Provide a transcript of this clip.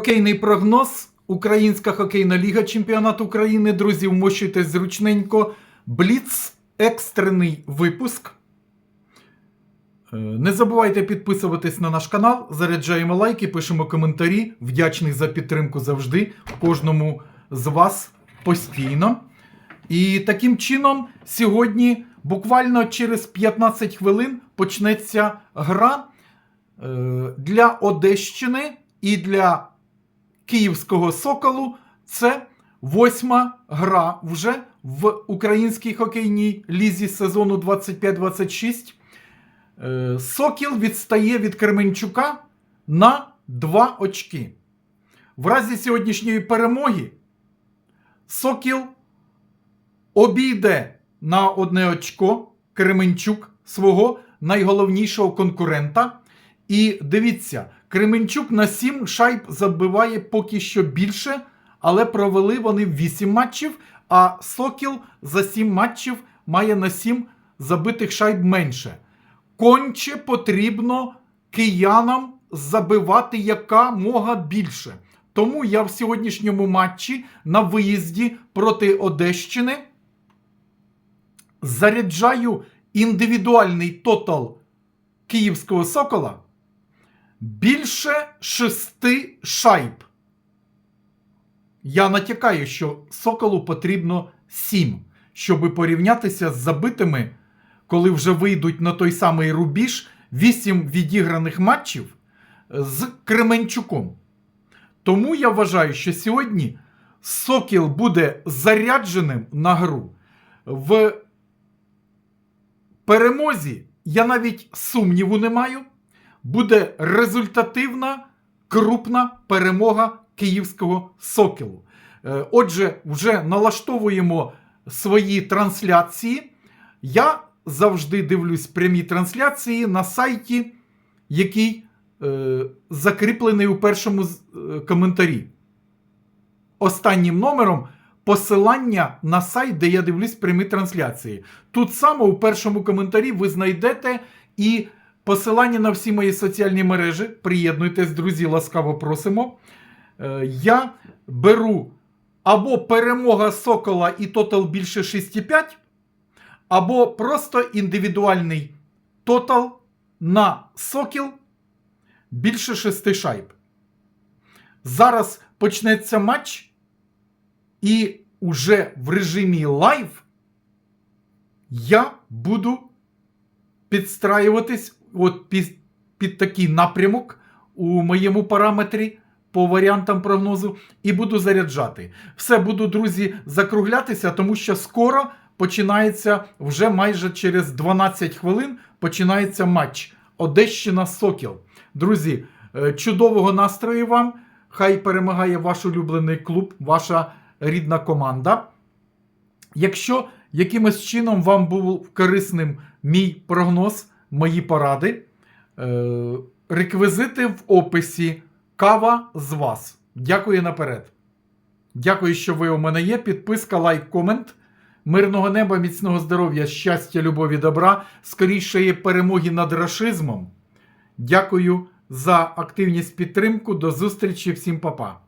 Хокейний прогноз. Українська хокейна ліга чемпіонат України. Друзі, вмощуйтесь зручненько. Бліц, екстрений випуск. Е, Не забувайте підписуватись на наш канал, заряджаємо лайки, пишемо коментарі. Вдячний за підтримку завжди кожному з вас постійно. І таким чином, сьогодні, буквально через 15 хвилин, почнеться гра е, для Одещини і для Київського Соколу. Це восьма гра вже в українській хокейній лізі сезону 25-26. Е, Сокіл відстає від Кременчука на 2 очки. В разі сьогоднішньої перемоги Сокіл обійде на одне очко Кременчук свого найголовнішого конкурента. І дивіться, Кременчук на 7 шайб забиває поки що більше, але провели вони 8 матчів, а Сокіл за 7 матчів має на 7 забитих шайб менше. Конче потрібно киянам забивати якомога більше. Тому я в сьогоднішньому матчі на виїзді проти Одещини заряджаю індивідуальний тотал Київського Сокола більше шести шайб. Я натякаю, що Соколу потрібно сім, щоб порівнятися з забитими, коли вже вийдуть на той самий рубіж вісім відіграних матчів з Кременчуком. Тому я вважаю, що сьогодні Сокіл буде зарядженим на гру. В перемозі я навіть сумніву не маю. Буде результативна крупна перемога київського сокілу. Е, Отже, вже налаштовуємо свої трансляції. Я завжди дивлюсь прямі трансляції на сайті, який е, закріплений у першому е, коментарі. Останнім номером посилання на сайт, де я дивлюсь прямі трансляції. Тут саме у першому коментарі ви знайдете і посилання на всі мої соціальні мережі. Приєднуйтесь, друзі, ласкаво просимо. Е, Я беру або перемога Сокола і тотал більше 6,5, або просто індивідуальний тотал на Сокіл більше 6 шайб. Зараз почнеться матч, і уже в режимі лайв я буду підстраюватись от під, під такий напрямок у моєму параметрі по варіантам прогнозу і буду заряджати. Все буду, друзі, закруглятися, тому що скоро починається вже майже через 12 хвилин починається матч Одещина Сокіл. Друзі, е, чудового настрою вам. Хай перемагає ваш улюблений клуб, ваша рідна команда. Якщо якимось чином вам був корисним мій прогноз, мої поради, е, реквізити в описі кава з вас. Дякую наперед. Дякую, що ви у мене є. Підписка, лайк, комент. Мирного неба, міцного здоров'я, щастя, любові, добра, скорішої перемоги над рашизмом. Дякую за активність підтримку. До зустрічі, всім па-па.